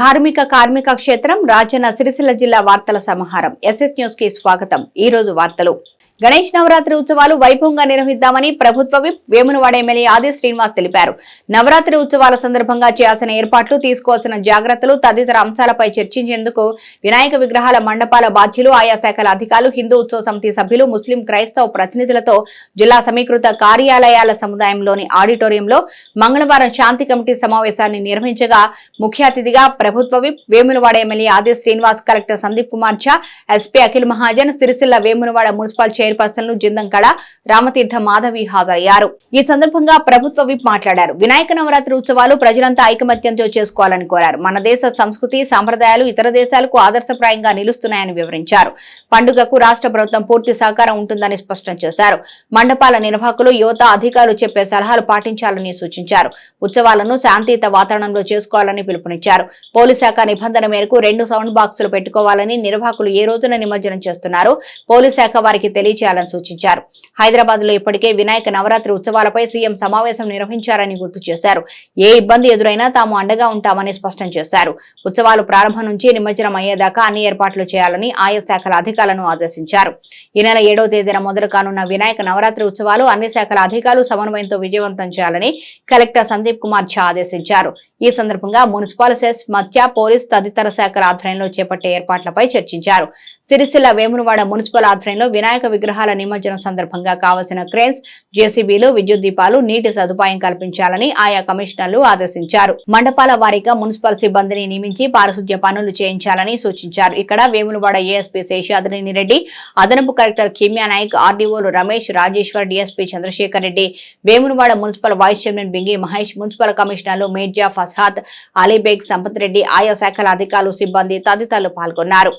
ధార్మిక కార్మిక క్షేత్రం రాజన్న సిరిసిల్ల జిల్లా వార్తల సమాహారం. ఎస్ఎస్ న్యూస్కి స్వాగతం. ఈ రోజు వార్తలు. గణేష్ నవరాత్రి ఉత్సవాలు వైభవంగా నిర్వహిద్దామని ప్రభుత్వ విప్ వేమునవాడ ఎమ్మెల్యే ఆది శ్రీనివాస్ తెలిపారు. నవరాత్రి ఉత్సవాల సందర్భంగా చేయాల్సిన ఏర్పాట్లు తీసుకోవాల్సిన జాగ్రత్తలు తదితర అంశాలపై చర్చించేందుకు వినాయక విగ్రహాల మండపాల బాధ్యులు ఆయా శాఖల అధికారులు హిందూ ఉత్సవ సమితి సభ్యులు ముస్లిం క్రైస్తవ ప్రతినిధులతో జిల్లా సమీకృత కార్యాలయాల సముదాయంలోని ఆడిటోరియంలో మంగళవారం శాంతి కమిటీ సమావేశాన్ని నిర్వహించగా ముఖ్య అతిథిగా ప్రభుత్వ whip Vemulawada MLA Adi Srinivas collector Sandeep Kumar Jha SP Akhil Mahajan Sircilla Vemulawada municipal చైర్పర్సన్లు Jindamkala Rama Tirtha Madhavi హాజరయ్యారు. ఈ సందర్భంగా ప్రభుత్వ విప్ మాట్లాడారు. వినాయక నవరాత్రి ఉత్సవాలు ప్రజలంతా ఐకమత్యంతో చేసుకోవాలని కోరారు. మన దేశ సంస్కృతి సాంప్రదాయాలు ఇతర దేశాలకు ఆదర్శప్రాయంగా నిలుస్తున్నాయని వివరించారు. పండుగకు రాష్ట్ర ప్రభుత్వం పూర్తి సహకారం ఉంటుందని స్పష్టం చేశారు. మండపాల నిర్వాహకులు యువత అధికారులు చెప్పే సలహాలు పాటించాలని సూచించారు. ఉత్సవాలను శాంతియుత వాతావరణంలో చేసుకోవాలని పిలుపునిచ్చారు. పోలీస్ శాఖ నిబంధన మేరకు రెండు సౌండ్ బాక్సులు పెట్టుకోవాలని నిర్వాహకులు ఏ రోజున నిమజ్జనం చేస్తున్నారు పోలీస్ శాఖ వారికి చేయాలని సూచించారు. హైదరాబాద్లో ఇప్పటికే వినాయక నవరాత్రి ఉత్సవాలపై సీఎం సమావేశం నిర్వహించారని గుర్తు చేశారు. ఏ ఇబ్బంది ఎదురైనా తాము అండగా ఉంటామని స్పష్టం చేశారు. ఉత్సవాలు ప్రారంభం నుంచి నిమజ్జనం అయ్యేదాకా అన్ని ఏర్పాట్లు చేయాలని ఆయా శాఖల అధికారులను ఆదేశించారు. ఈ నెల ఏడవ తేదీన మొదలు కానున్న వినాయక నవరాత్రి ఉత్సవాలు అన్ని శాఖల అధికారులు సమన్వయంతో విజయవంతం చేయాలని కలెక్టర్ సందీప్ కుమార్ ఝా ఆదేశించారు. ఈ సందర్భంగా మున్సిపల్ సెస్ మత్స్య పోలీస్ తదితర శాఖల ఆధ్వర్యంలో చేపట్టే ఏర్పాట్లపై చర్చించారు. సిరిసిల్ల వేమునవాడ మున్సిపల్ ఆధ్వర్యంలో వినాయక విగ్రహాల నిమజ్జనం సందర్భంగా కావలసిన క్రేన్స్ జేసీబీలు విద్యుత్ దీపాలు నీటి సదుపాయం కల్పించాలని ఆయా కమిషనర్లు ఆదేశించారు. మండపాల వారీగా మున్సిపల్ సిబ్బందిని నియమించి పారిశుద్ధ్య పనులు చేయించాలని సూచించారు. ఇక్కడ వేములవాడ ఏఎస్పీ శేషాద్రిని రెడ్డి అదనపు collector Kimya Naik ఆర్డీఓలు Ramesh Rajeshwar DSP Chandrashekar Reddy Vemulawada municipal vice chairman Bingi Mahesh municipal కమిషనర్లు మేర్జా ఫసాద్ అలీబేగ్ సంపత్ రెడ్డి ఆయా శాఖల అధికారులు సిబ్బంది తదితరులు పాల్గొన్నారు.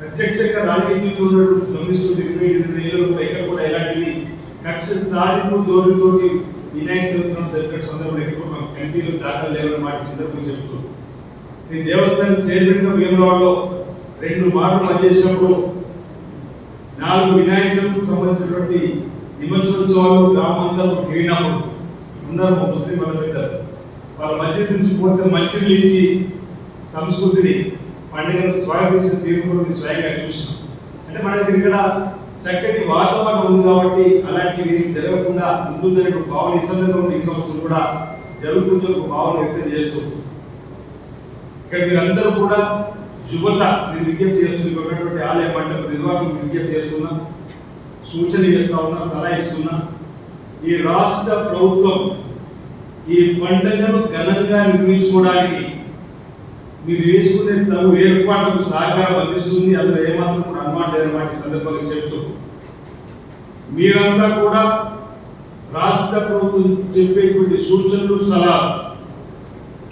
ప్రత్యక్షంగా రాజకీయ ఉన్నటువంటి తొమ్మిది ఇరవై ఎనిమిది ఏళ్ళు కూడా ఎక్కడ కూడా ఎలాంటివి కక్ష సాధింపు ధోరణితోటి వినాయక చవిత్రం జరిపిన సందర్భంలో ఎక్కడ కూడా ఎంపీలు దాఖలు లేవని మాట ఈ సందర్భంగా చెప్తూ. నేను దేవస్థానం చైర్మన్గా భీమవరంలో రెండు మార్లు పనిచేసినప్పుడు నాలుగు వినాయక చవితికి సంబంధించినటువంటి నిమజ్జనోత్సవాలు గ్రామంతా తిరిగినప్పుడు ఉన్నారు మా ముస్లిం వాళ్ళ పెద్దలు. వాళ్ళ మసీద్ నుంచి పోతే మంచినీళ్ళు ఇచ్చి సంస్కృతిని పండుగను స్వాగతించిన తీరు కూడా మేము స్వయంగా చూసినాం. అంటే మన దగ్గర ఇక్కడ చక్కటి వాతావరణం ఉంది కాబట్టి అలాంటివి జరగకుండా ఉంటుందనే ఒక భావన ఈ సందర్భంలో ఈ సంవత్సరం కూడా జరుగుతుందని ఒక భావన వ్యక్తం చేస్తూ ఇక్కడ మీరందరూ కూడా యువత మీరు విజ్ఞప్తి చేస్తుంది ఉన్నటువంటి ఆలయ మండలి నిర్వాహకులు విజ్ఞప్తి చేస్తున్నా సూచన చేస్తా ఉన్నా సలహా ఇస్తున్నా ఈ రాష్ట్ర ప్రభుత్వం ఈ పండుగను ఘనంగా నిర్మించుకోవడానికి మీరు వేసుకునే తగు ఏర్పాట్లకు సహకారం అందిస్తుంది. అందులో ఏమాత్రం కూడా అనుమానం లేదని వాటి సందర్భంగా చెప్తూ మీరంతా కూడా రాష్ట్ర ప్రభుత్వం చెప్పేటువంటి సూచనలు సలహా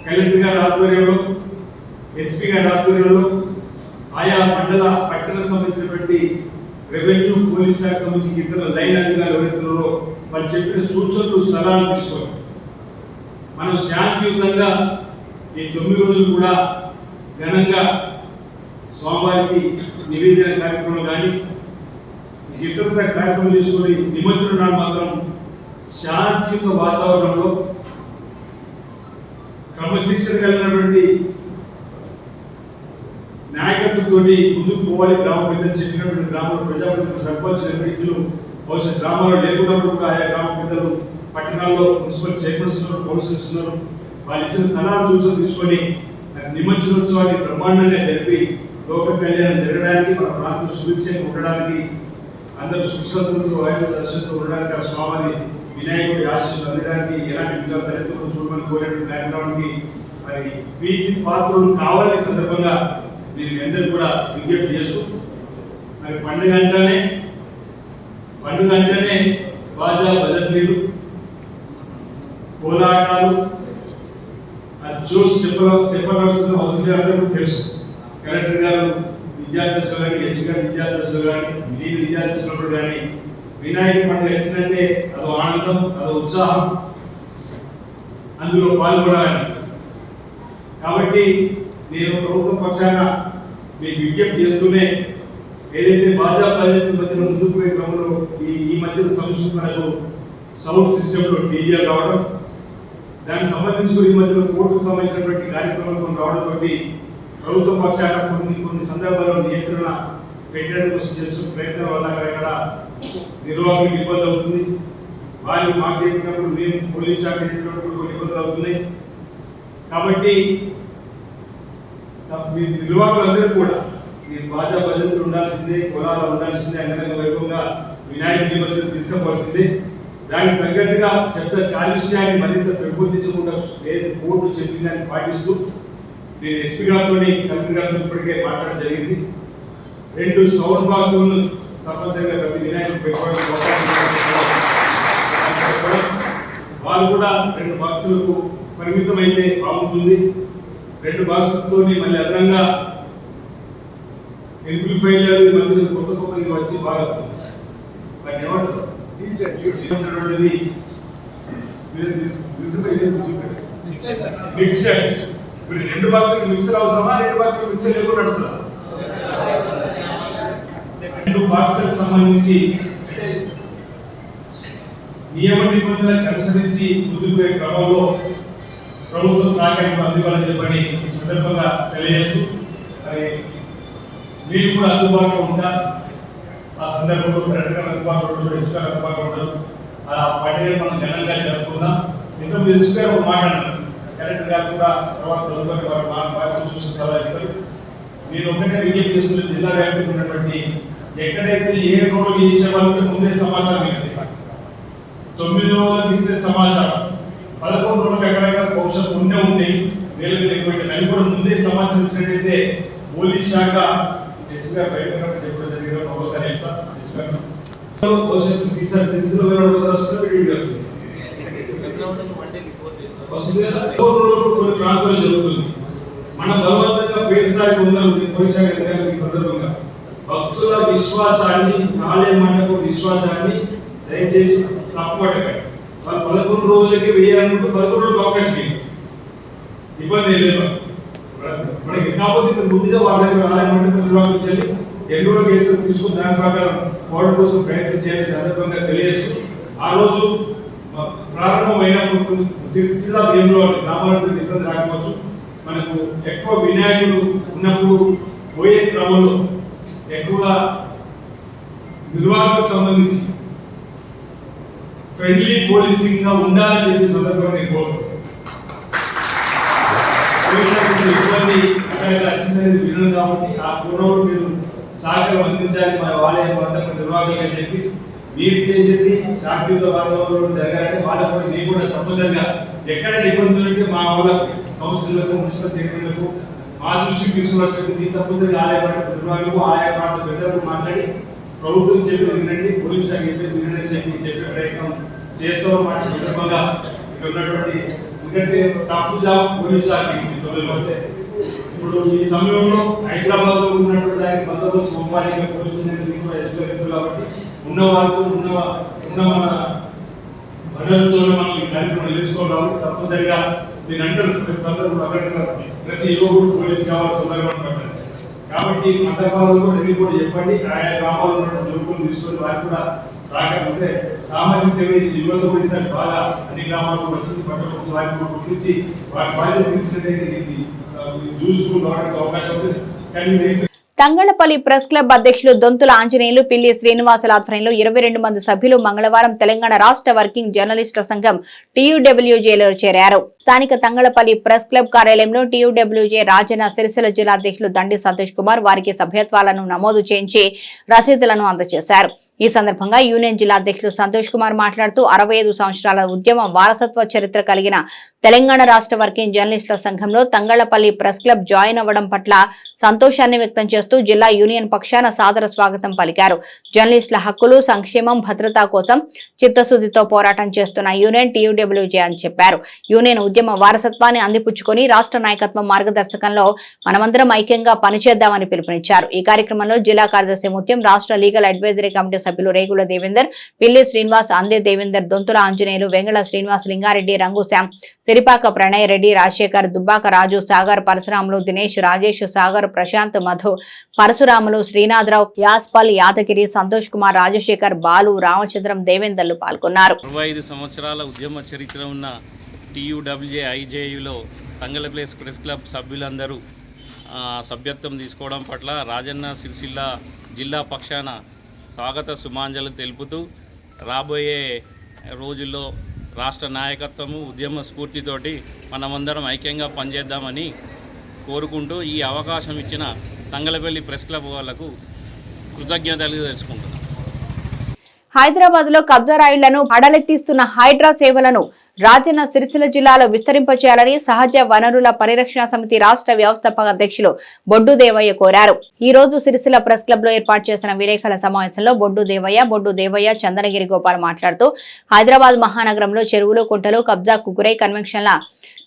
కలెక్టర్ గారి ఆధ్వర్యంలో ఎస్పీ గారి ఆధ్వర్యంలో ఆయా మండల పట్టణ సంబంధించినటువంటి రెవెన్యూ పోలీస్ శాఖ సంబంధించి ఇతర లైన్ అధికారులు ఎవరైతున్నారో వాళ్ళు చెప్పిన సూచనలు సలహాలు తీసుకోవాలి మనం శాంతియుతంగా ఈ తొమ్మిది రోజులు కూడా ఘనంగా స్వామివారికి నివేదన కార్యక్రమం కానీ ఇతరత కార్యక్రమం చేసుకొని నిమజ్జనం నాడు మాత్రం శాంతియుత వాతావరణంలో క్రమశిక్షణ కలిగినటువంటి నాయకత్వంతో ముందుకు పోవాలి గ్రామ పెద్దలు చెప్పినటువంటి గ్రామంలో ప్రజాప్రతినిధులు సర్పంచ్ ఎంపీసీలు బహుశా గ్రామాల్లో లేకుండా కూడా ఆయా గ్రామ పెద్దలు పట్టణాల్లో మున్సిపల్ చైర్మన్స్ ఉన్నారు ఉన్నారు. వాళ్ళు ఇచ్చిన స్థలాలు చూసి తీసుకొని నిమజ్జనోత్సవాన్ని బ్రహ్మాండంగా జరిపి లోక కళ్యాణం జరగడానికి మన ప్రాంతం సుభిక్షంగా ఉండడానికి అందరూ సుఖసంతులతో ఆయన దర్శనంతో ఉండడానికి ఆ స్వామిని వినాయకుడి ఆశీస్సులు అందడానికి ఎలాంటి విధాలు తలెత్తుకొని చూడమని కోరేటువంటి బ్యాక్గ్రౌండ్కి మరి వీటి పాత్రలు కావాలని సందర్భంగా నేను అందరూ కూడా విజ్ఞప్తి చేస్తూ మరి పండుగ అంటేనే పండుగ అంటేనే బాజా భజత్రీలు కోలాటాలు చూసి జోస్ చెప్ప చెప్పవలసిన అవసరం అందరికీ తెలుసు. కలెక్టర్ గారు విద్యార్థులు కానీ ఎస్సీ గారు విద్యార్థులు కానీ నేను విద్యార్థులు కానీ వినాయక పండుగ వచ్చిందంటే అదో ఆనందం అదో ఉత్సాహం. అందులో పాల్గొనాలని. కాబట్టి నేను ప్రభుత్వ పక్షాన మీకు విజ్ఞప్తి చేస్తూనే ఏదైతే భాజపా పద్ధతి మధ్యలో ముందుకు పోయే క్రమంలో ఈ ఈ మధ్య సంస్కృతి మనకు సౌండ్ సిస్టంలో డీజే రావడం దానికి సంబంధించి కూడా ఈ మధ్యలో కోర్టుకు సంబంధించినటువంటి కార్యక్రమాలు కొన్ని రావడంతో ప్రభుత్వ పక్షాన కొన్ని కొన్ని సందర్భాల్లో నియంత్రణ పెట్టడానికి కృషి చేస్తున్న ప్రయత్నం వల్ల అక్కడక్కడ నిర్వాహకులకు ఇబ్బంది అవుతుంది. వాళ్ళు మాకు చెప్పినప్పుడు మేము పోలీస్ శాఖ చెప్పినప్పుడు కొన్ని ఇబ్బందులు అవుతున్నాయి. కాబట్టి మీ నిర్వాహకులందరూ కూడా మీరు బాజా భజంతులు ఉండాల్సిందే కులాలు ఉండాల్సిందే అంగరంగ వైభవంగా వినాయక నిమజ్జనం తీసుకోవాల్సిందే దానికి తగ్గట్టుగా శబ్ద కాలుష్యాన్ని మరింత పెంపొందించకుండా ఏదైతే కోర్టు చెప్పిన దాన్ని పాటిస్తూ నేను ఎస్పీ గారితో కలెక్టర్ గారితో ఇప్పటికే మాట్లాడడం జరిగింది రెండు సౌండ్ బాక్సులను తప్పనిసరిగా ప్రతి వినాయకుడు ఉంది. వాళ్ళు కూడా రెండు బాక్సులకు పరిమితమైతే బాగుంటుంది రెండు బాక్సులతో మళ్ళీ అదనంగా ఎంప్లిఫైర్ మధ్య కొత్త కొత్తగా వచ్చి బాగా ఏమంటారు మీరు? మిక్సర్ ఇప్పుడు రెండు బాక్సులు మిక్సర్ అవసరమా? రెండు బాక్సులు మిక్సర్ లేకుండా నడుస్తుందా రెండు బాక్సులకు సంబంధించి నియమ నిబంధనలకు అనుసరించి ముందుకు పోయే క్రమంలో ప్రభుత్వ సహకారం అందివ్వాలని చెప్పని ఈ సందర్భంగా తెలియజేస్తూ మరి మీరు కూడా అందుబాటులో ఉంటారు. ఆ సందర్భంలో కరెక్ట్గా అందుబాటులో ఉంటారు ఇసుక అందుబాటులో ఉంటారు. ఆ పండుగ మనం ఘనంగా జరుపుకుందాం. ఇంతకుముందు ఇసుక గారు ఒక మాట అన్నారు. కరెక్ట్ గారు కూడా తర్వాత తదుపరి వారు మా చూసి సలహా ఇస్తారు. నేను ఒకటే విజ్ఞప్తి చేస్తున్న జిల్లా వ్యాప్తంగా ఉన్నటువంటి ఎక్కడైతే ఏ రోడ్డు చేసే వాళ్ళకి ముందే సమాచారం ఇస్తే తొమ్మిది రోజులకు ఇస్తే సమాచారం. పదకొండు రోజులకు ఎక్కడెక్కడ బహుశా ముందే ఉంటాయి వేల వేల ఎక్కువ అవి కూడా ముందే సమాచారం ఇచ్చినట్టయితే పోలీస్ శాఖ ఎస్పీ గారు బయట చెప్పడం జరిగింది ఒకసారి చెప్తా. ఎస్పీ గారు. భవిష్యత్తు సీసా సిరిసిలో వేరే వస్తుంది వీడియో వస్తుంది కొన్ని ప్రాంతాల్లో జరుగుతుంది మన బలవంతంగా పేరుసారి కొందరు పోలీస్ శాఖ ఈ సందర్భంగా. భక్తుల విశ్వాసాన్ని ఆలయ విశ్వాసాన్ని దయచేసి తప్పటకండి వాళ్ళు పదకొండు రోజులకి వేయాలనుకుంటే పదకొండు రోజులకు అవకాశం ఇబ్బంది లేదు. మనకి కాకపోతే ముందుగా వాళ్ళ దగ్గర ఆలయ మండపం నిర్వాహకులు ఎన్నో కేసులు తీసుకుని దాని ప్రకారం కోర్టు కోసం ప్రయత్నం చేయాలని సందర్భంగా తెలియజేస్తూ ఆ రోజు ప్రారంభమైనప్పుడు సిరిసిల్ల భీములో గ్రామాలకు ఇబ్బంది రాకపోవచ్చు. మనకు ఎక్కువ వినాయకులు ఉన్నప్పుడు పోయే క్రమంలో ఎక్కువ నిర్వాహకులకు సంబంధించి ఫ్రెండ్లీ పోలీసింగ్గా ఉండాలని చెప్పి సందర్భంగా నేను కోరుతున్నాను. ఇబ్బంది అక్కడ వచ్చిందనేది వినడం కాబట్టి ఆ పూర్వం మీరు సహకారం అందించాలి మన ఆలయం మండపం నిర్వాహకులు అని చెప్పి మీరు చేసింది శాంతియుత వాతావరణంలో జరగాలంటే వాళ్ళకు కూడా నేను కూడా తప్పనిసరిగా ఎక్కడ ఇబ్బందులు ఉంటే మా వాళ్ళ కౌన్సిలర్లకు మున్సిపల్ చైర్మన్లకు మా దృష్టికి తీసుకురావాల్సింది మీ తప్పనిసరిగా ఆలయ మండప నిర్వాహకులకు ఆయా ప్రాంత పెద్దలకు మాట్లాడి ప్రభుత్వం చెప్పేది వినండి పోలీసు శాఖ చెప్పేది వినండి చెప్పి చెప్పే ప్రయత్నం చేస్తాం మాట సందర్భంగా ఇక్కడ ఉన్నటువంటి ఎందుకంటే టఫ్ జాబ్ పోలీస్ శాఖ ఇది ఇప్పుడు ఈ సమయంలో హైదరాబాద్లో ఉన్నటువంటి దానికి బందోబస్తు పంపాలి పోలీసులు అనేది కూడా ఎస్పీ కాబట్టి ఉన్న వాళ్ళతో ఉన్న ఉన్న మన వనరులతో మనం ఈ కార్యక్రమం నేర్చుకోవాలి తప్పనిసరిగా మీరు అంటారు ప్రతి సందర్భంలో అక్కడ ప్రతి యువకుడు పోలీసు కావాల్సిన సందర్భం పట్టాలి కాబట్టి మండపాలలో కూడా ఇది కూడా చెప్పండి. ఆయా గ్రామాల్లో ఉన్న యువకులు తీసుకొని వారికి కూడా సాగకపోతే అంటే సామాజిక సేవ చేసి యువత కూడా ఈసారి బాగా అన్ని గ్రామాలకు వచ్చింది పట్టణ వారికి కూడా గుర్తించి వారి బాధ్యత తీర్చినట్టయితే ఇది తంగళపల్లి ప్రెస్ క్లబ్ అధ్యక్షులు దొంతుల ఆంజనేయులు పిల్లి శ్రీనివాసుల ఆధ్వర్యంలో ఇరవై రెండు మంది సభ్యులు మంగళవారం తెలంగాణ రాష్ట్ర వర్కింగ్ జర్నలిస్టుల సంఘం టీయూడబ్ల్యూజేలో చేరారు. స్థానిక తంగళపల్లి ప్రెస్ క్లబ్ కార్యాలయంలో టీయూడబ్ల్యూజే రాజన్న సిరిసిల్ల జిల్లా అధ్యక్షులు దండి సంతోష్ కుమార్ వారికి సభ్యత్వాలను నమోదు చేయించి రసీదులను అందజేశారు. ఈ సందర్భంగా యూనియన్ జిల్లా అధ్యక్షులు సంతోష్ కుమార్ మాట్లాడుతూ అరవై ఐదు సంవత్సరాల ఉద్యమం వారసత్వ చరిత్ర కలిగిన తెలంగాణ రాష్ట్ర వర్కింగ్ జర్నలిస్టుల సంఘంలో తంగళ్ళపల్లి ప్రెస్ క్లబ్ జాయిన్ అవ్వడం పట్ల సంతోషాన్ని వ్యక్తం చేస్తూ జిల్లా యూనియన్ పక్షాన సాదర స్వాగతం పలికారు. జర్నలిస్టుల హక్కులు సంక్షేమం భద్రత కోసం చిత్తశుద్ధితో పోరాటం చేస్తున్న యూనియన్ టీయూడబ్ల్యూజే అని చెప్పారు. యూనియన్ ఉద్యమ వారసత్వాన్ని అందిపుచ్చుకొని రాష్ట్ర నాయకత్వం మార్గదర్శకంలో మనమందరం ఐక్యంగా పనిచేద్దామని పిలుపునిచ్చారు. ఈ కార్యక్రమంలో జిల్లా కార్యదర్శి ముత్యం రాష్ట్ర లీగల్ అడ్వైజరీ కమిటీ సభ్యులు రేగుల దేవేందర్ పిల్లి శ్రీనివాస్ అందే దేవేందర్ దొంతుల ఆంజనేయులు వెంగళ శ్రీనివాస్ లింగారెడ్డి రంగు శ్యామ్ సిరిపాక ప్రణయ్ రెడ్డి రాజశేఖర్ దుబ్బాక రాజు సాగర్ పరశురాములు దినేష్ రాజేష్ సాగర్ ప్రశాంత్ మధు పరశురాములు శ్రీనాథరావు యాస్పాల్ యాదగిరి సంతోష్ కుమార్ రాజశేఖర్ బాలు రామచంద్రం దేవేందర్లు పాల్గొన్నారు. అరవై ఐదు సంవత్సరాల ఉద్యమ చరిత్ర ఉన్న టీయూడబ్ల్యూజే ఐజేయులో తంగల ప్లేస్ ప్రెస్ క్లబ్ సభ్యులందరూ సభ్యత్వం తీసుకోవడం పట్ల రాజన్న సిరిసిల్ల జిల్లా పక్షాన స్వాగత సుమాంజలు తెలుపుతూ రాబోయే రోజుల్లో రాష్ట్ర నాయకత్వము ఉద్యమ స్ఫూర్తితోటి మనమందరం ఐక్యంగా పనిచేద్దామని కోరుకుంటూ ఈ అవకాశం ఇచ్చిన తంగలపల్లి ప్రెస్ క్లబ్ వాళ్ళకు కృతజ్ఞతలు తెలుసుకుంటున్నాను హైదరాబాద్లో కబ్జా రాయిళ్ళను అడలెత్తిస్తున్న హైడ్రా సేవలను రాజన్న సిరిసిల్ల జిల్లాలో విస్తరింపచేయాలని సహజ వనరుల పరిరక్షణ సమితి రాష్ట్ర వ్యవస్థాపక అధ్యక్షులు బొడ్డు దేవయ్య కోరారు. ఈ రోజు సిరిసిల్ల ప్రెస్ క్లబ్లో ఏర్పాటు చేసిన విలేకరుల సమావేశంలో బొడ్డు దేవయ్య బొడ్డు దేవయ్య చందనగిరి గోపాల్ మాట్లాడుతూ హైదరాబాద్ మహానగరంలో చెరువులు కుంటలు కబ్జాకు గురై కన్వెన్షన్ల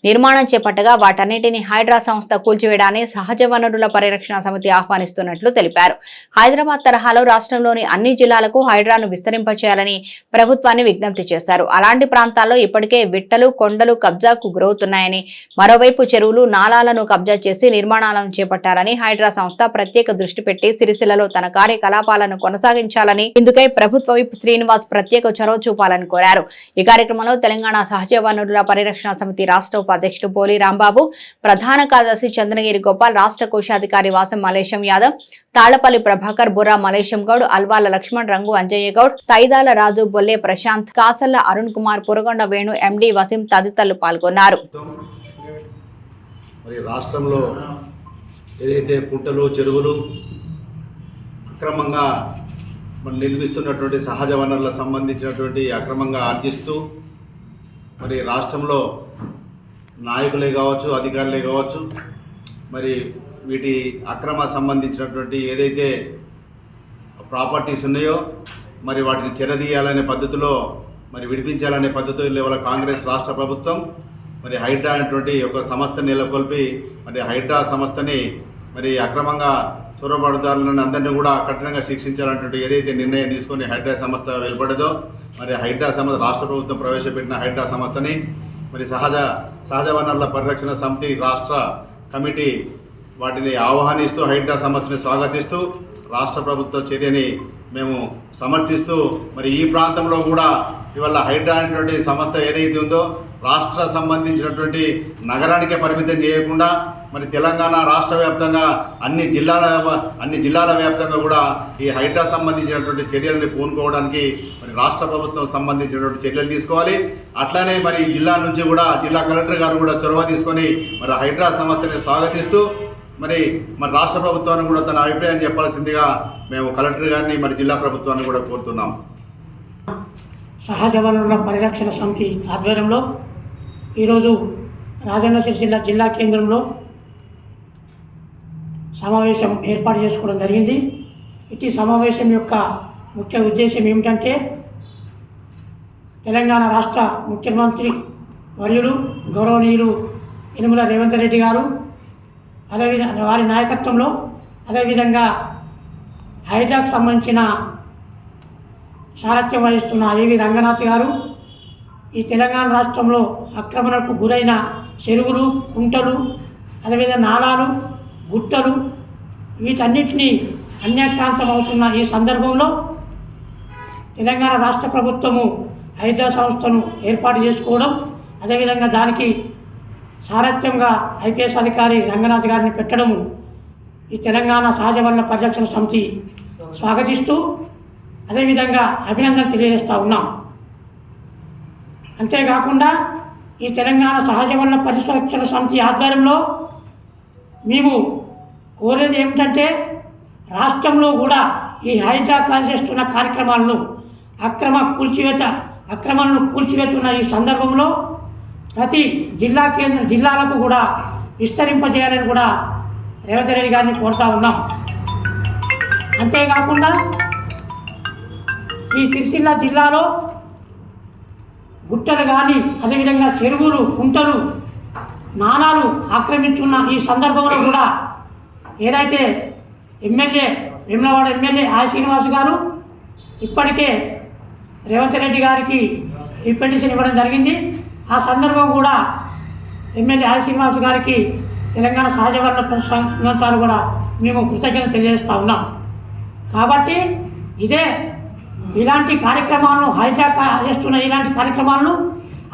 నిర్మాణం చేపట్టగా వాటన్నిటిని హైడ్రా సంస్థ కూల్చివేయడాన్ని సహజ వనరుల పరిరక్షణ సమితి ఆహ్వానిస్తున్నట్లు తెలిపారు. హైదరాబాద్ తరహాలో రాష్ట్రంలోని అన్ని జిల్లాలకు హైడ్రాను విస్తరింపచేయాలని ప్రభుత్వాన్ని విజ్ఞప్తి చేశారు. అలాంటి ప్రాంతాల్లో ఇప్పటికే విట్టలు కొండలు కబ్జాకు గురవుతున్నాయని మరోవైపు చెరువులు నాలాలను కబ్జా చేసి నిర్మాణాలను చేపట్టాలని హైడ్రా సంస్థ ప్రత్యేక దృష్టి పెట్టి సిరిసిల్లలో తన కార్యకలాపాలను కొనసాగించాలని ఇందుకై ప్రభుత్వ విప్ శ్రీనివాస్ ప్రత్యేక చొరవ చూపాలని కోరారు. ఈ కార్యక్రమంలో తెలంగాణ సహజ వనరుల పరిరక్షణ సమితి రాష్ట్ర ఉపాధ్యక్షుడు పోలి రాంబాబు ప్రధాన కార్యదర్శి చంద్రగిరి గోపాల్ రాష్ట్ర కోశాధికారి వాసం మలేశం యాదవ్ తాళ్ళపల్లి ప్రభాకర్ బుర్రా మలేశం గౌడ్ అల్వాల లక్ష్మణ్ రంగు అంజయ్య గౌడ్ తైదాల రాజు బొల్లే ప్రశాంత్ కాసల్ల అరుణ్ కుమార్ పురగొండ వేణు ఎండి వసీం తదితరులు పాల్గొన్నారు. మరి రాష్ట్రంలో ఏదైతే కుంటలు చెరువులు అక్రమంగా మరి నిర్మిస్తున్నటువంటి సహజ వనరులకు సంబంధించినటువంటి అక్రమంగా ఆర్జిస్తూ మరి రాష్ట్రంలో నాయకులే కావచ్చు అధికారులే కావచ్చు మరి వీటి అక్రమ సంబంధించినటువంటి ఏదైతే ప్రాపర్టీస్ ఉన్నాయో మరి వాటిని చెరదీయాలనే పద్ధతిలో మరి విడిపించాలనే పద్ధతిలో ఇవాళ కాంగ్రెస్ రాష్ట్ర ప్రభుత్వం మరి హైడ్రా అనేటువంటి ఒక సంస్థని నెలకొల్పి మరి హైడ్రా సంస్థని మరి అక్రమంగా చొరబడుదారులను అందరినీ కూడా కఠినంగా శిక్షించాలన్నటువంటి ఏదైతే నిర్ణయం తీసుకొని హైడ్రా సంస్థ వెలుపడదో మరి హైడ్రా సంస్థ రాష్ట్ర ప్రభుత్వం ప్రవేశపెట్టిన హైడ్రా సంస్థని మరి సహజ సహజ వనరుల పరిరక్షణ సమితి రాష్ట్ర కమిటీ వాటిని ఆహ్వానిస్తూ హైడ్రా సమస్యని స్వాగతిస్తూ రాష్ట్ర ప్రభుత్వ చర్యని మేము సమర్థిస్తూ మరి ఈ ప్రాంతంలో కూడా ఇవాళ హైడ్రా అనేటువంటి సంస్థ ఏదైతే ఉందో రాష్ట్ర సంబంధించినటువంటి నగరానికే పరిమితం చేయకుండా మరి తెలంగాణ రాష్ట్ర వ్యాప్తంగా అన్ని జిల్లాల అన్ని జిల్లాల వ్యాప్తంగా కూడా ఈ హైడ్రా సంబంధించినటువంటి చర్యలని పూనుకోవడానికి మరి రాష్ట్ర ప్రభుత్వం సంబంధించినటువంటి చర్యలు తీసుకోవాలి. అట్లానే మరి జిల్లా నుంచి కూడా జిల్లా కలెక్టర్ గారు కూడా చొరవ తీసుకొని మరి హైడ్రా సమస్యని స్వాగతిస్తూ మరి మరి రాష్ట్ర ప్రభుత్వాన్ని కూడా తన అభిప్రాయం చెప్పాల్సిందిగా మేము కలెక్టర్ గారిని మరి జిల్లా ప్రభుత్వాన్ని కూడా కోరుతున్నాం. సహజ వనరుల పరిరక్షణ సమితి ఆధ్వర్యంలో ఈరోజు రాజన్న సిరిసిల్ల జిల్లా కేంద్రంలో సమావేశం ఏర్పాటు చేసుకోవడం జరిగింది. ఇటు సమావేశం యొక్క ముఖ్య ఉద్దేశం ఏమిటంటే తెలంగాణ రాష్ట్ర ముఖ్యమంత్రి వర్యులు గౌరవనీయులు యనుమల రేవంత్ రెడ్డి గారు అదేవిధంగా వారి నాయకత్వంలో అదేవిధంగా హైడ్రాకు సంబంధించిన సారథ్యం వహిస్తున్న ఏవి రంగనాథ్ గారు ఈ తెలంగాణ రాష్ట్రంలో ఆక్రమణకు గురైన చెరువులు కుంటలు అదేవిధంగా నాలాలు గుట్టలు వీటన్నిటినీ అన్యాక్రాంతం అవుతున్న ఈ సందర్భంలో తెలంగాణ రాష్ట్ర ప్రభుత్వము హైదరా సంస్థను ఏర్పాటు చేసుకోవడం అదేవిధంగా దానికి సారథ్యంగా ఐపీఎస్ అధికారి రంగనాథ్ గారిని పెట్టడము ఈ తెలంగాణ సహజ వనరుల పరిరక్షణ సమితి స్వాగతిస్తూ అదేవిధంగా అభినందన తెలియజేస్తూ ఉన్నాం. అంతేకాకుండా ఈ తెలంగాణ సహజ వనరుల పరిరక్షణ సమితి ఆధ్వర్యంలో మేము కోరేది ఏమిటంటే రాష్ట్రంలో కూడా ఈ హైడ్రా చేస్తున్న కార్యక్రమాలను అక్రమ కూల్చివేత అక్రమాలను కూల్చివేతున్న ఈ సందర్భంలో ప్రతి జిల్లా కేంద్ర జిల్లాలకు కూడా విస్తరింపజేయాలని కూడా రేవంత్ రెడ్డి గారిని కోరుతా ఉన్నాం. అంతేకాకుండా ఈ సిరిసిల్ల జిల్లాలో గుట్టలు కానీ అదేవిధంగా చెరువులు కుంటలు నాణాలు ఆక్రమించున్న ఈ సందర్భంలో కూడా ఏదైతే ఎమ్మెల్యే వేములవాడ ఎమ్మెల్యే ఆయ శ్రీనివాస్ గారు ఇప్పటికే రేవంత్ రెడ్డి గారికి ఈ పిటిషన్ ఇవ్వడం జరిగింది. ఆ సందర్భం కూడా ఎమ్మెల్యే ఆయ శ్రీనివాస్ గారికి తెలంగాణ సహజ వనరుల సంఘం కూడా మేము కృతజ్ఞత తెలియజేస్తూ ఉన్నాం. కాబట్టి ఇదే ఇలాంటి కార్యక్రమాలను హైజాక్ చేస్తున్న ఇలాంటి కార్యక్రమాలను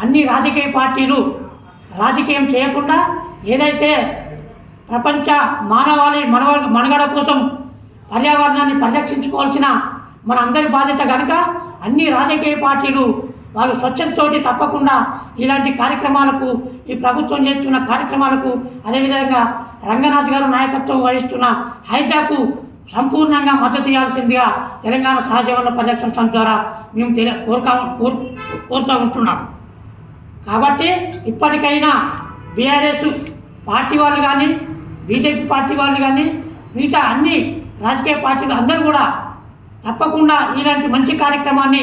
అన్ని రాజకీయ పార్టీలు రాజకీయం చేయకుండా ఏదైతే ప్రపంచ మానవాళి మనవ మనుగడ కోసం పర్యావరణాన్ని పరిరక్షించుకోవాల్సిన మన అందరి బాధ్యత కనుక అన్ని రాజకీయ పార్టీలు వాళ్ళు స్వచ్ఛతతోటి తప్పకుండా ఇలాంటి కార్యక్రమాలకు ఈ ప్రభుత్వం చేస్తున్న కార్యక్రమాలకు అదేవిధంగా రంగనాథ్ గారు నాయకత్వం వహిస్తున్న హైజాకు సంపూర్ణంగా మద్దతు ఇవ్వాల్సిందిగా తెలంగాణ సహజ వనరుల పరిరక్షణ సంస్థ ద్వారా మేము తెలి కోరుకా కోరు కోరుతూ ఉంటున్నాం. కాబట్టి ఇప్పటికైనా బీఆర్ఎస్ పార్టీ వాళ్ళు కానీ బీజేపీ పార్టీ వాళ్ళు కానీ మిగతా అన్ని రాజకీయ పార్టీలు అందరూ కూడా తప్పకుండా ఇలాంటి మంచి కార్యక్రమాన్ని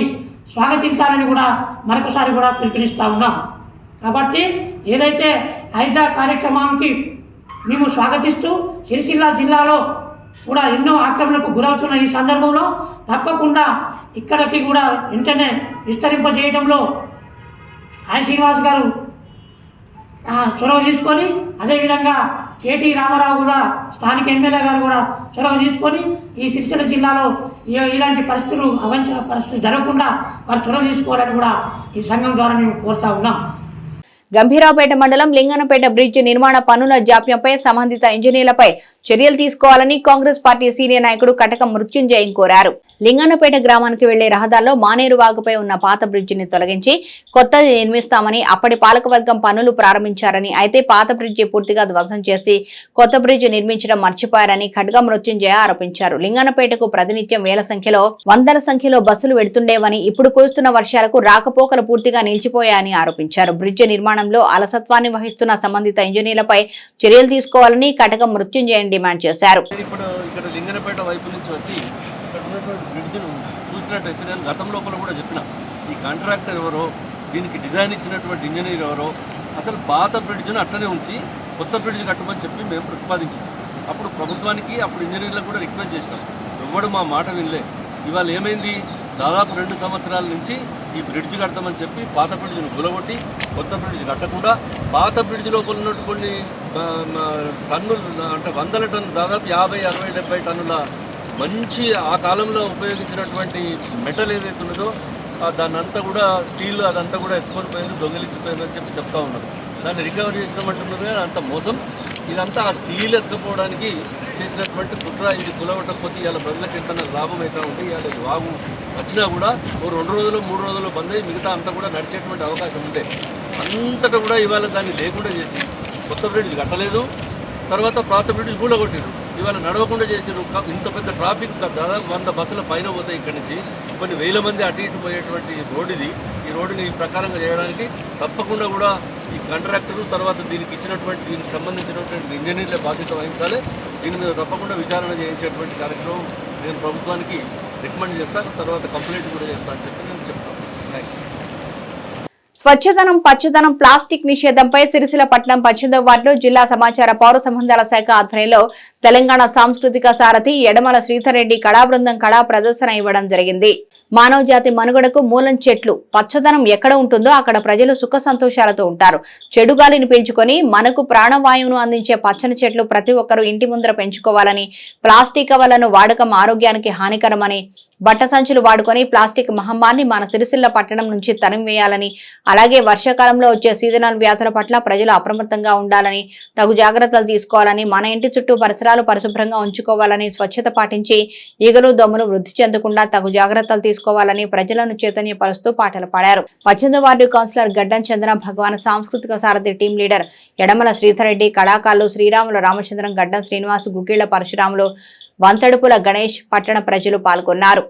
స్వాగతించాలని కూడా మరొకసారి కూడా పిలుపునిస్తూ ఉన్నాం. కాబట్టి ఏదైతే హైదరా కార్యక్రమానికి మేము స్వాగతిస్తూ సిరిసిల్ల జిల్లాలో కూడా ఎన్నో ఆక్రమణకు గురవుతున్న ఈ సందర్భంలో తప్పకుండా ఇక్కడికి కూడా వెంటనే విస్తరింపజేయడంలో ఆయన శ్రీనివాస్ గారు చొరవ తీసుకొని అదేవిధంగా కేటీ రామారావు కూడా స్థానిక ఎమ్మెల్యే గారు కూడా చొరవ తీసుకొని ఈ సిరిసిల్ల జిల్లాలో ఇలాంటి పరిస్థితులు అవంచన పరిస్థితులు జరగకుండా వారు చొరవ తీసుకోవాలని కూడా ఈ సంఘం ద్వారా మేము కోరుతా ఉన్నాం. గంభీరావుపేట మండలం లింగనపేట బ్రిడ్జ్ నిర్మాణ పనుల జాప్యంపై సంబంధిత ఇంజనీర్లపై చర్యలు తీసుకోవాలని కాంగ్రెస్ పార్టీ సీనియర్ నాయకుడు కటకం మృత్యుంజయం కోరారు. లింగనపేట గ్రామానికి వెళ్ళే రహదారిలో మానేరు వాగుపై ఉన్న పాత బ్రిడ్జిని తొలగించి కొత్తది నిర్మిస్తామని అప్పటి పాలకవర్గం పనులు ప్రారంభించారని అయితే పాత బ్రిడ్జి పూర్తిగా ధ్వంసం చేసి కొత్త బ్రిడ్జి నిర్మించడం మర్చిపోయారని ఖడ్గా మృత్యుంజయ ఆరోపించారు. లింగనపేటకు ప్రతినిత్యం వేల సంఖ్యలో వందల సంఖ్యలో బస్సులు వెడుతుండేవని ఇప్పుడు కురుస్తున్న వర్షాలకు రాకపోకలు పూర్తిగా నిలిచిపోయాయని ఆరోపించారు. బ్రిడ్జి నిర్మాణంలో అలసత్వాన్ని వహిస్తున్న సంబంధిత ఇంజనీర్లపై చర్యలు తీసుకోవాలని కటకం మృత్యుంజయన్ డిమాండ్ చేశారు ఇప్పుడు ఇక్కడ లింగనపేట వైపు నుంచి వచ్చి ఇక్కడ ఉన్నటువంటి బ్రిడ్జ్ను చూసినట్టయితే నేను గతం లోపల కూడా చెప్పిన. ఈ కాంట్రాక్టర్ ఎవరో దీనికి డిజైన్ ఇచ్చినటువంటి ఇంజనీర్ ఎవరో అసలు పాత బ్రిడ్జ్ను అట్లనే ఉంచి కొత్త బ్రిడ్జ్ కట్టమని చెప్పి మేము ప్రతిపాదించాం. అప్పుడు ప్రభుత్వానికి అప్పుడు ఇంజనీర్లకు కూడా రిక్వెస్ట్ చేసినాం. ఎవ్వడు మా మాట వినలే. ఇవాళ ఏమైంది? దాదాపు రెండు సంవత్సరాల నుంచి ఈ బ్రిడ్జ్ కడతామని చెప్పి పాత బ్రిడ్జ్ను గులగొట్టి కొత్త బ్రిడ్జ్ కట్టకుండా పాత బ్రిడ్జ్ లోపల ఉన్నటువంటి టన్నులు అంటే వందల టన్నులు దాదాపు యాభై అరవై డెబ్బై టన్నుల మంచి ఆ కాలంలో ఉపయోగించినటువంటి మెటల్ ఏదైతే ఉన్నదో దాన్నంతా దాన్ని అంతా కూడా స్టీల్ అదంతా కూడా ఎత్తుకొని పోయింది దొంగిలించిపోయిందని చెప్పి చెప్తా ఉన్నారు. దాన్ని రికవరీ చేసినామంటున్నారు కానీ అంత మోసం. ఇదంతా ఆ స్టీల్ ఎత్తుకపోవడానికి చేసినటువంటి కుట్ర ఇది కులవటకపోతే ఇవాళ ప్రజలకు ఎంత లాభం అయితే ఉంటే ఇవాళ వాగు వచ్చినా కూడా ఓ రెండు రోజులు మూడు రోజులు బంద్ అయ్యి మిగతా అంతా కూడా నడిచేటువంటి అవకాశం ఉంటే అంతటా కూడా ఇవాళ దాన్ని లేకుండా చేసి కొత్త బ్రిడ్జ్ కట్టలేదు. తర్వాత పాత బ్రిడ్జ్ కూడా కొట్టిరు ఇవాళ నడవకుండా చేసిన ఇంత పెద్ద ట్రాఫిక్ దాదాపు వంద బస్సుల పైన పోతాయి ఇక్కడి నుంచి. కొన్ని వేల మంది అటు ఇటు పోయేటువంటి రోడ్ ఇది ఈ రోడ్డుని ఈ ప్రకారంగా చేయడానికి తప్పకుండా కూడా ఈ కాంట్రాక్టరు తర్వాత దీనికి ఇచ్చినటువంటి దీనికి సంబంధించినటువంటి ఇంజనీర్ల బాధ్యత వహించాలి. దీని మీద తప్పకుండా విచారణ చేయించేటువంటి కార్యక్రమం నేను ప్రభుత్వానికి రికమెండ్ చేస్తాను తర్వాత కంప్లైంట్ కూడా చేస్తాను అని చెప్పి నేను చెప్తాను థ్యాంక్ స్వచ్ఛదనం పచ్చదనం ప్లాస్టిక్ నిషేధంపై సిరిసిల పట్టణం పశ్చిమ వార్డులో జిల్లా సమాచార పౌర సంబంధాల శాఖ ఆధ్వర్యంలో తెలంగాణ సాంస్కృతిక సారథి ఎడమల శ్రీధర్ కళాబృందం కళా బృందం ప్రదర్శన ఇవ్వడం జరిగింది. మానవ జాతి మనుగడకు మూలం చెట్లు పచ్చదనం ఎక్కడ ఉంటుందో అక్కడ ప్రజలు సుఖ సంతోషాలతో ఉంటారు. చెడు గాలిని పీల్చుకొని మనకు ప్రాణవాయువును అందించే పచ్చని చెట్లు ప్రతి ఒక్కరూ ఇంటి ముందర పెంచుకోవాలని ప్లాస్టిక్ కవర్లను వాడకం ఆరోగ్యానికి హానికరమని బట్ట సంచులు వాడుకొని ప్లాస్టిక్ మహమ్మారిని మన సిరిసిల్ల పట్టణం నుంచి తరిమివేయాలని అలాగే వర్షాకాలంలో వచ్చే సీజనల్ వ్యాధుల పట్ల ప్రజలు అప్రమత్తంగా ఉండాలని తగు జాగ్రత్తలు తీసుకోవాలని మన ఇంటి చుట్టూ పరిసరాలు పరిశుభ్రంగా ఉంచుకోవాలని స్వచ్ఛత పాటించి ఈగలు దమ్ములు వృద్ధి చెందకుండా తగు జాగ్రత్తలు తీసుకోవాలని ప్రజలను చైతన్యపరుస్తూ పాటలు పాడారు. పద్దెనిమిది వార్డు కౌన్సిలర్ గడ్డం చంద్ర భగవాన్ సాంస్కృతిక సారథి టీం లీడర్ యడమల శ్రీధర్రెడ్డి కళాకారులు శ్రీరాములు రామచంద్రం గడ్డం శ్రీనివాస్ గుగ్గిళ్ళ పరశురాములు వంతడుపుల గణేష్ పట్టణ ప్రజలు పాల్గొన్నారు.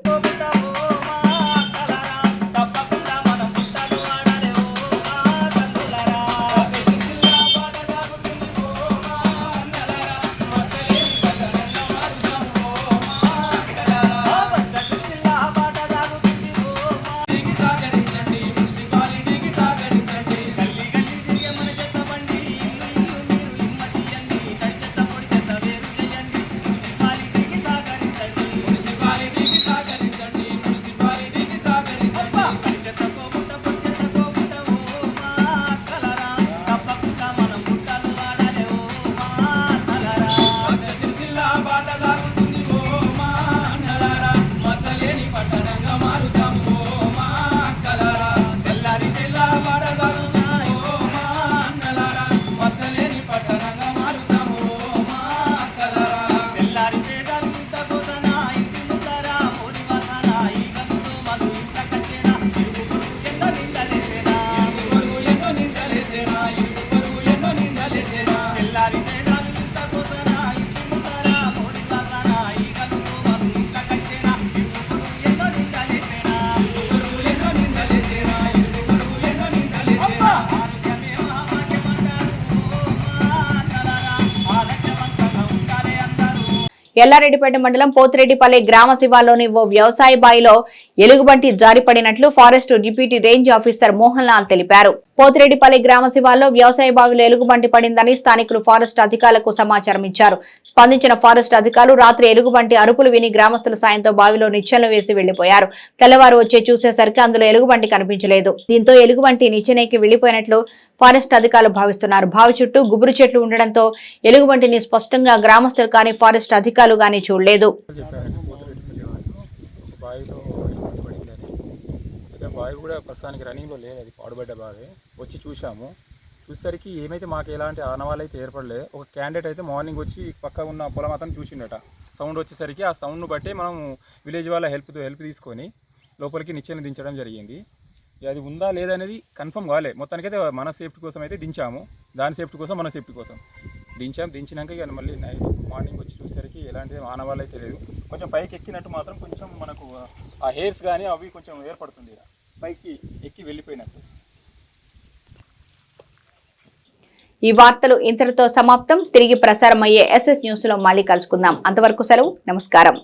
ఎల్లారెడ్డిపేట మండలం పోతిరెడ్డిపల్లి గ్రామ శివార్లోని ఓ వ్యవసాయ బావిలో ఎలుగుబంటి జారిపడినట్లు forest deputy range officer Mohan Lal తెలిపారు. పోతిరెడ్డిపల్లి గ్రామ శివాల్లో వ్యవసాయ బావిలో ఎలుగుబంటి పడిందని స్థానికులు ఫారెస్ట్ అధికారులకు సమాచారం ఇచ్చారు. స్పందించిన ఫారెస్ట్ అధికారులు రాత్రి ఎలుగుబంటి అరుపులు విని గ్రామస్తుల సాయంతో బావిలో నిచ్చెనలు వేసి వెళ్ళిపోయారు తెల్లవారు వచ్చే చూసేసరికి అందులో ఎలుగుబంటి కనిపించలేదు. దీంతో ఎలుగుబంటి నిచ్చెనకి వెళ్ళిపోయినట్లు ఫారెస్ట్ అధికారులు భావిస్తున్నారు. బావి చుట్టూ గుబురు చెట్లు ఉండడంతో ఎలుగుబంటిని స్పష్టంగా గ్రామస్తులు కానీ ఫారెస్ట్ అధికారులు కానీ చూడలేదు చెప్పారండి పోతిరెడ్డిపల్లి వాళ్ళు ఒక బావిలో ఎలుగుబంటి పడిందని అయితే బావి కూడా ప్రస్తుతానికి రన్నింగ్లో లేదు అది పాడుబడ్డ బావి. వచ్చి చూసాము చూసేసరికి ఏమైతే మాకు ఎలాంటి ఆనవాళ్ళు అయితే ఏర్పడలేదు ఒక క్యాండిడేట్ అయితే మార్నింగ్ వచ్చి పక్క ఉన్న పొలం అతను చూసిండట. సౌండ్ వచ్చేసరికి ఆ సౌండ్ను బట్టి మనం విలేజ్ వాళ్ళ హెల్ప్ హెల్ప్ తీసుకొని లోపలికి నిచ్చెన దించడం జరిగింది. ఇక అది ఉందా లేదా అనేది కన్ఫర్మ్ కాలే. మొత్తానికైతే మన సేఫ్టీ కోసం అయితే దించాము. దాని సేఫ్టీ కోసం మన సేఫ్టీ కోసం. దించాము దించినాక ఇక మళ్ళీ నైట్ మార్నింగ్ వచ్చి చూసేసరికి ఎలాంటి ఆనవాళ్ళు అయితే లేదు. కొంచెం పైకి ఎక్కినట్టు మాత్రం కొంచెం మనకు ఆ హెయిర్స్ కానీ అవి కొంచెం ఏర్పడుతుంది ఇక. పైకి ఎక్కి వెళ్ళిపోయినట్టు. ఈ వార్తలు ఇంతటితో సమాప్తం. తిరిగి ప్రసారం అయ్యే ఎస్ఎస్ న్యూస్లో మళ్ళీ కలుసుకుందాం. అంతవరకు సెలవు. నమస్కారం.